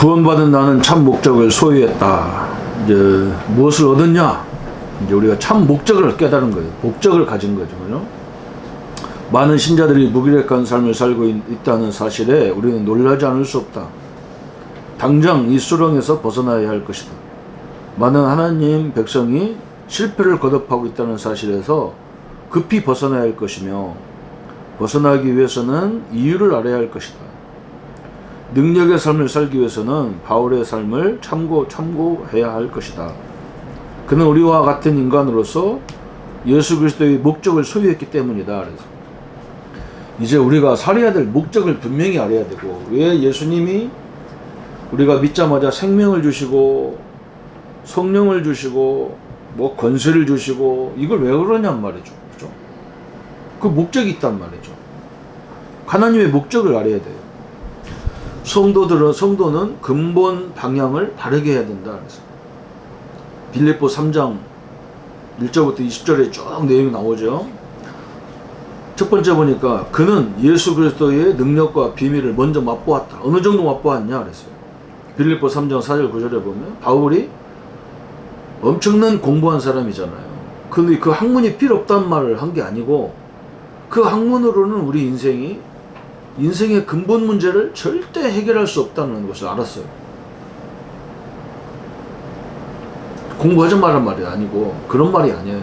구원받은 나는 참 목적을 소유했다. 이제 무엇을 얻었냐? 이제 우리가 참 목적을 깨달은 거예요. 목적을 가진 거죠. 그죠? 많은 신자들이 무기력한 삶을 살고 있, 있다는 사실에 우리는 놀라지 않을 수 없다. 당장 이 수렁에서 벗어나야 할 것이다. 많은 하나님 백성이 실패를 거듭하고 있다는 사실에서 급히 벗어나야 할 것이며 벗어나기 위해서는 이유를 알아야 할 것이다. 능력의 삶을 살기 위해서는 바울의 삶을 참고 참고해야 할 것이다. 그는 우리와 같은 인간으로서 예수 그리스도의 목적을 소유했기 때문이다. 그래서 이제 우리가 살아야 될 목적을 분명히 알아야 되고 왜 예수님이 우리가 믿자마자 생명을 주시고 성령을 주시고 뭐 권세를 주시고 이걸 왜 그러냔 말이죠. 그죠? 그 목적이 있단 말이죠. 하나님의 목적을 알아야 돼요. 성도들은 성도는 근본 방향을 바르게 해야 된다. 그래서 빌립보 3장 1절부터 20절에 쭉 내용이 나오죠. 첫 번째 보니까 그는 예수 그리스도의 능력과 비밀을 먼저 맛보았다. 어느 정도 맛보았냐 그랬어요. 빌립보 3장 4절 9절에 보면 바울이 엄청난 공부한 사람이잖아요. 근데 그 학문이 필요 없단 말을 한 게 아니고 그 학문으로는 우리 인생이 인생의 근본 문제를 절대 해결할 수 없다는 것을 알았어요. 공부하지 말란 말이 아니고 그런 말이 아니에요.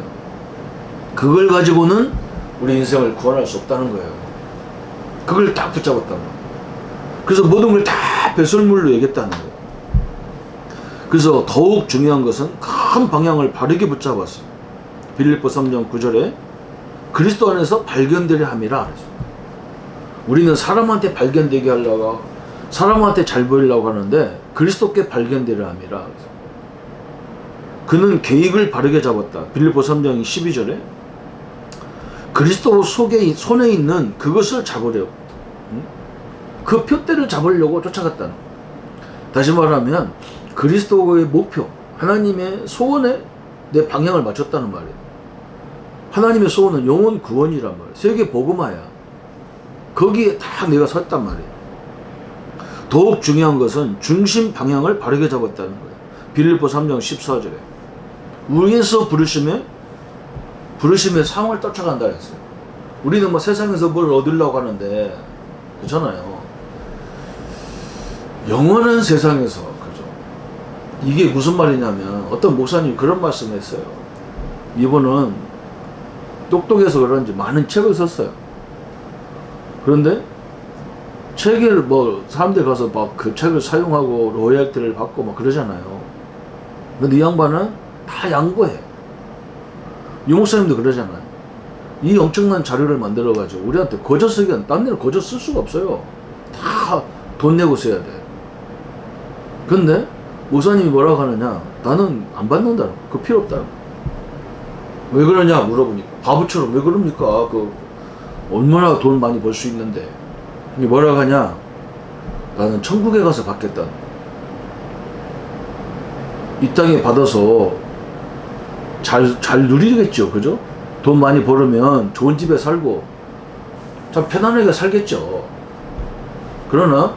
그걸 가지고는 우리 인생을 구원할 수 없다는 거예요. 그걸 딱 붙잡았단 말이에요. 그래서 모든 걸 다 배설물로 얘기했다는 거예요. 그래서 더욱 중요한 것은 큰 방향을 바르게 붙잡았어요. 빌립보 3장 9절에 그리스도 안에서 발견되려 함이라. 우리는 사람한테 발견되게 하려고 사람한테 잘 보이려고 하는데 그리스도께 발견되려 함이라. 그는 계획을 바르게 잡았다. 빌립보 3장 12절에 그리스도 속에 손에 있는 그것을 잡으려고 응? 그 표대를 잡으려고 쫓아갔다는 거예요. 다시 말하면 그리스도의 목표 하나님의 소원에 내 방향을 맞췄다는 말이에요. 하나님의 소원은 영혼 구원이란 말이에요. 세계 복음화야. 거기에 다 내가 섰단 말이에요. 더욱 중요한 것은 중심 방향을 바르게 잡았다는 거예요. 빌립보 3장 14절에 위에서 부르심에 부르심의 상을 쫓아간다 했어요. 우리는 뭐 세상에서 뭘 얻으려고 하는데 그렇잖아요. 영원한 세상에서 그죠. 이게 무슨 말이냐면 어떤 목사님이 그런 말씀했어요. 이분은 똑똑해서 그런지 많은 책을 썼어요. 그런데 책을 뭐 사람들 가서 막 그 책을 사용하고 로열티를 받고 막 그러잖아요. 근데 이 양반은 다 양보해. 유 목사님도 그러잖아요. 이 엄청난 자료를 만들어 가지고 우리한테 거저 쓰기엔 딴 데는 거저 쓸 수가 없어요. 다 돈 내고 써야 돼. 근데 목사님이 뭐라고 하느냐? 나는 안 받는다. 그 필요 없다. 왜 그러냐 물어보니까 바보처럼 왜 그럽니까? 그 얼마나 돈 많이 벌 수 있는데 이게 뭐라고 하냐? 나는 천국에 가서 받겠다. 이 땅에 받아서 잘, 잘 누리겠죠. 그죠? 돈 많이 벌으면 좋은 집에 살고 참 편안하게 살겠죠. 그러나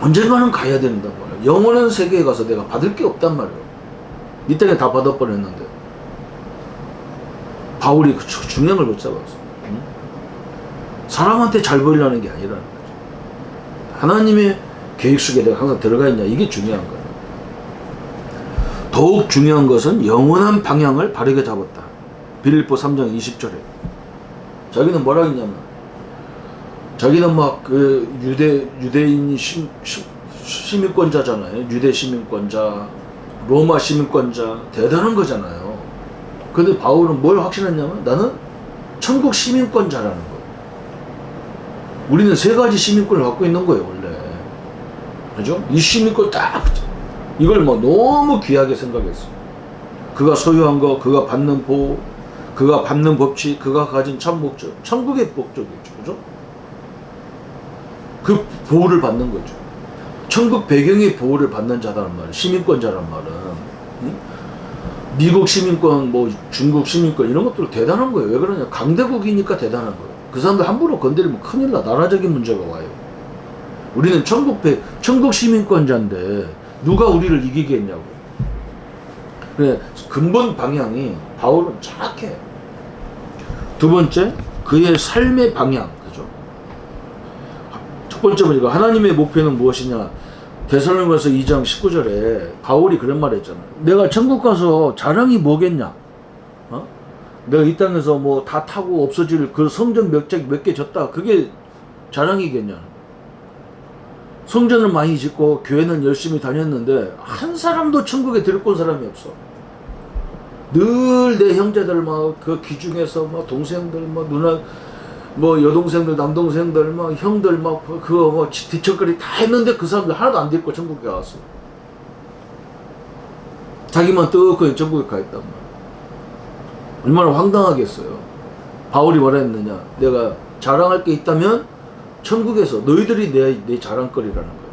언젠가는 가야 된단 말이야. 영원한 세계에 가서 내가 받을 게 없단 말이야. 이 땅에 다 받아버렸는데. 바울이 그걸못 잡았어. 응? 사람한테 잘 보이려는 게 아니라는 거죠. 하나님의 계획 속에 내가 항상 들어가 있냐. 이게 중요한 거야. 더욱 중요한 것은 영원한 방향을 바르게 잡았다. 빌립보 3장 20절에. 자기는 뭐라 했냐면, 자기는 막 그 유대, 유대인 시, 시, 시민권자잖아요. 유대 시민권자, 로마 시민권자, 대단한 거잖아요. 근데 바울은 뭘 확신했냐면, 나는 천국 시민권자라는 거예요. 우리는 세 가지 시민권을 갖고 있는 거예요, 원래. 그죠? 이 시민권 딱 이걸 뭐 너무 귀하게 생각했어. 그가 소유한 거, 그가 받는 보호, 그가 받는 법칙, 그가 가진 참 목적, 천국의 목적이죠. 그죠? 그 보호를 받는 거죠. 천국 배경의 보호를 받는 자라는 말, 시민권자란 말은 응? 미국 시민권, 뭐 중국 시민권 이런 것들 대단한 거예요. 왜 그러냐? 강대국이니까 대단한 거예요. 그 사람들 함부로 건드리면 큰일 나. 나라적인 문제가 와요. 우리는 천국 배, 천국 시민권자인데 누가 우리를 이기겠냐고. 그래 근본 방향이 바울은 정확해. 두 번째 그의 삶의 방향 그죠? 첫 번째 보니까 하나님의 목표는 무엇이냐? 데살로니가서 2장 19절에 바울이 그런 말 했잖아. 내가 천국 가서 자랑이 뭐겠냐? 어? 내가 이 땅에서 뭐 다 타고 없어질 그 성전 몇개 졌다. 그게 자랑이겠냐? 성전을 많이 짓고 교회는 열심히 다녔는데 한 사람도 천국에 들어온 사람이 없어. 늘 내 형제들 막 그 기중에서 막 동생들 막 누나 뭐 여동생들 남동생들 막 형들 막 그거 뭐 뒤척거리 다 했는데 그 사람들 하나도 안 데리고 천국에 갔어. 자기만 떡하니 천국에 가 있단 말이야. 얼마나 황당하겠어요. 바울이 뭐라 했느냐? 내가 자랑할 게 있다면 천국에서 너희들이 내, 내 자랑거리라는 거예요.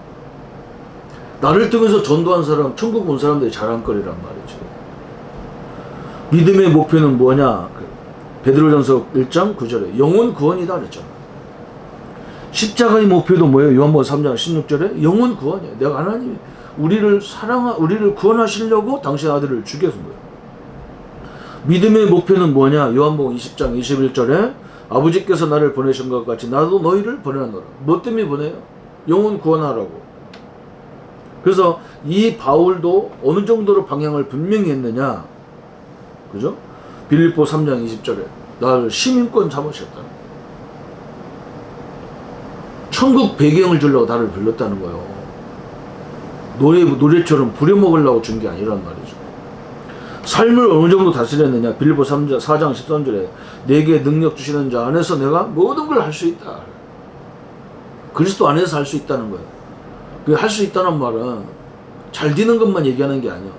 나를 통해서 전도한 사람, 천국 온 사람들이 자랑거리란 말이죠. 믿음의 목표는 뭐냐? 그 베드로전서 1장 9절에 영혼 구원이다 그랬잖아. 십자가의 목표도 뭐예요? 요한복음 3장 16절에 영혼 구원이야. 내가 하나님이 우리를 사랑하 우리를 구원하시려고 당신 아들을 죽여준 거예요. 믿음의 목표는 뭐냐? 요한복음 20장 21절에 아버지께서 나를 보내신 것 같이 나도 너희를 보내노라. 뭐 때문에 보내요? 영혼 구원하라고. 그래서 이 바울도 어느 정도로 방향을 분명히 했느냐? 그죠? 빌립보 3장 20절에 나를 시민권 잡으셨다. 천국 배경을 주려고 나를 불렀다는 거예요. 노래, 노래처럼 부려먹으려고 준 게 아니란 말이죠. 삶을 어느 정도 다스렸느냐? 빌립보 3장, 4장 13절에 내게 능력 주시는 자 안에서 내가 모든 걸 할 수 있다. 그리스도 안에서 할 수 있다는 거예요. 그 할 수 있다는 말은 잘 되는 것만 얘기하는 게 아니야.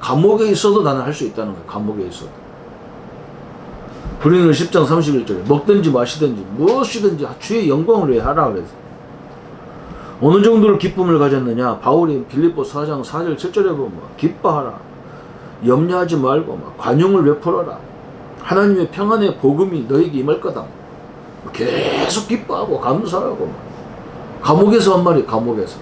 감옥에 있어도 나는 할 수 있다는 거예요. 감옥에 있어도. 그리는 10장 31절에 먹든지 마시든지 무엇이든지 주의 영광을 위해 하라 그래서 어느 정도로 기쁨을 가졌느냐 바울이 빌립보 4장 4절 7절에 보면 기뻐하라 염려하지 말고 막 관용을 베풀어라. 하나님의 평안의 복음이 너에게 임할 거다. 계속 기뻐하고 감사하고 막. 감옥에서 한 말이 감옥에서.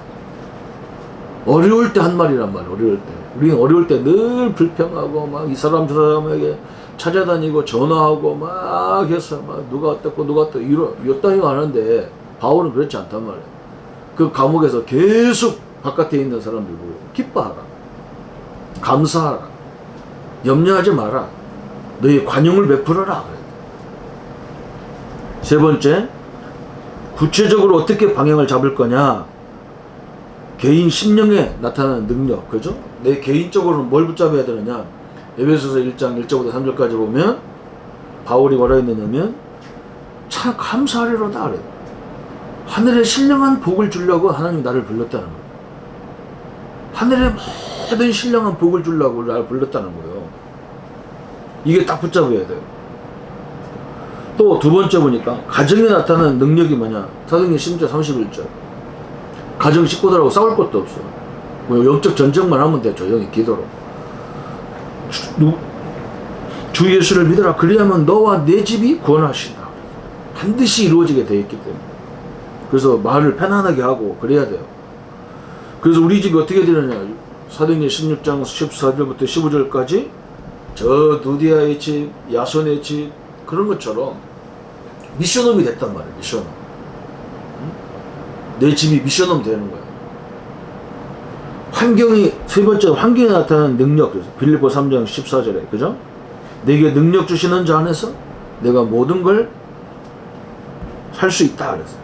어려울 때 한 말이란 말이야 어려울 때. 우리는 어려울 때 늘 불평하고 막 이 사람 저 사람에게 찾아다니고 전화하고 막 해서 막 누가 어떻고 누가 어떻고 이러 이따위로 하는데 바울은 그렇지 않단 말이야. 그 감옥에서 계속 바깥에 있는 사람들 보고 기뻐하라. 감사하라 염려하지 마라. 너희 관용을 베풀어라. 세 번째 구체적으로 어떻게 방향을 잡을 거냐? 개인 심령에 나타나는 능력 그죠? 내 개인적으로는 뭘 붙잡아야 되느냐? 에베소서 1장 1절부터 3절까지 보면 바울이 뭐라 했느냐면 참 감사하리로다 그래 하늘에 신령한 복을 주려고 하나님이 나를 불렀다는 거예요. 하늘에 모든 신령한 복을 주려고 나를 불렀다는 거예요 이게 딱 붙잡아야 돼요. 또 두 번째 보니까 가정에 나타나는 능력이 뭐냐? 사도행전 10절 31절. 가정 식구들하고 싸울 것도 없어. 뭐 영적 전쟁만 하면 돼 조용히 기도로. 주, 누- 주 예수를 믿어라. 그리하면 너와 내 집이 구원하신다. 반드시 이루어지게 되어 있기 때문에. 그래서 말을 편안하게 하고 그래야 돼요. 그래서 우리 집이 어떻게 되느냐? 사도행전 16장 14절부터 15절까지 저 누디아의 집 야손의 집 그런 것처럼 미션홈이 됐단 말이에요 미션홈 응? 내 집이 미션홈 되는 거예요 환경이 세 번째 환경에 나타나는 능력 빌립보 3장 14절에 그죠? 내게 능력 주시는 자 안에서 내가 모든 걸 할 수 있다 그래서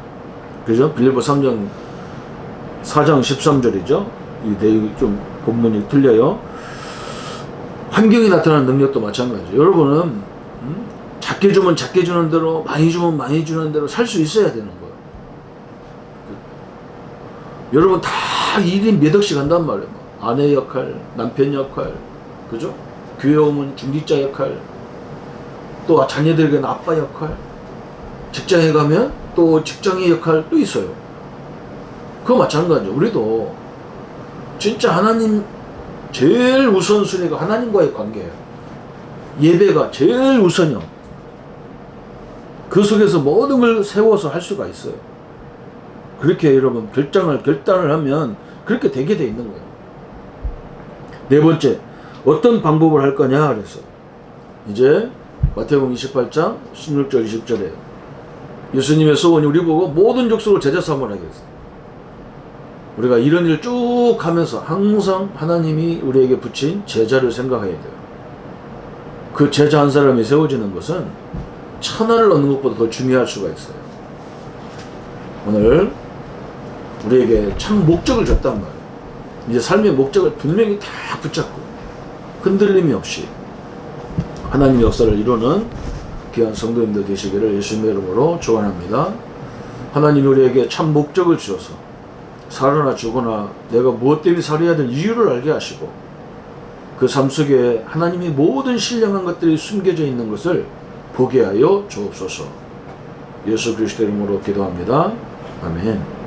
그죠? 빌립보 3장 4장 13절이죠. 이 내용이 좀 본문이 틀려요. 환경이 나타나는 능력도 마찬가지죠. 여러분은 음? 작게 주면 작게 주는 대로 많이 주면 많이 주는 대로 살 수 있어야 되는 거예요. 여러분 다 일이 몇 억씩 한단 말이에요. 뭐 아내 역할, 남편 역할, 그죠? 교회 오면 중직자 역할, 또 자녀들에게는 아빠 역할, 직장에 가면 또 직장의 역할 또 있어요. 그거 마찬가지죠. 우리도 진짜 하나님 제일 우선순위가 하나님과의 관계예요. 예배가 제일 우선이요. 그 속에서 모든 걸 세워서 할 수가 있어요. 그렇게 여러분 결정을 결단을 하면 그렇게 되게 돼 있는 거예요. 네 번째 어떤 방법을 할 거냐 그래서 이제 마태복음 28장 16절 20절에 예수님의 소원이 우리 보고 모든 족속을 제자 삼으라 하겠어요. 우리가 이런 일 쭉 하면서 항상 하나님이 우리에게 붙인 제자를 생각해야 돼요. 그 제자 한 사람이 세워지는 것은 천하를 얻는 것보다 더 중요할 수가 있어요. 오늘 우리에게 참 목적을 줬단 말이에요. 이제 삶의 목적을 분명히 다 붙잡고 흔들림이 없이 하나님의 역사를 이루는 귀한 성도님들 되시기를 예수님의 이름으로 축원합니다. 하나님이 우리에게 참 목적을 주셔서 살아나 죽거나 내가 무엇 때문에 살아야 될 이유를 알게 하시고 그 삶 속에 하나님이 모든 신령한 것들이 숨겨져 있는 것을 보게 하여 주옵소서. 예수 그리스도 이름으로 기도합니다. 아멘.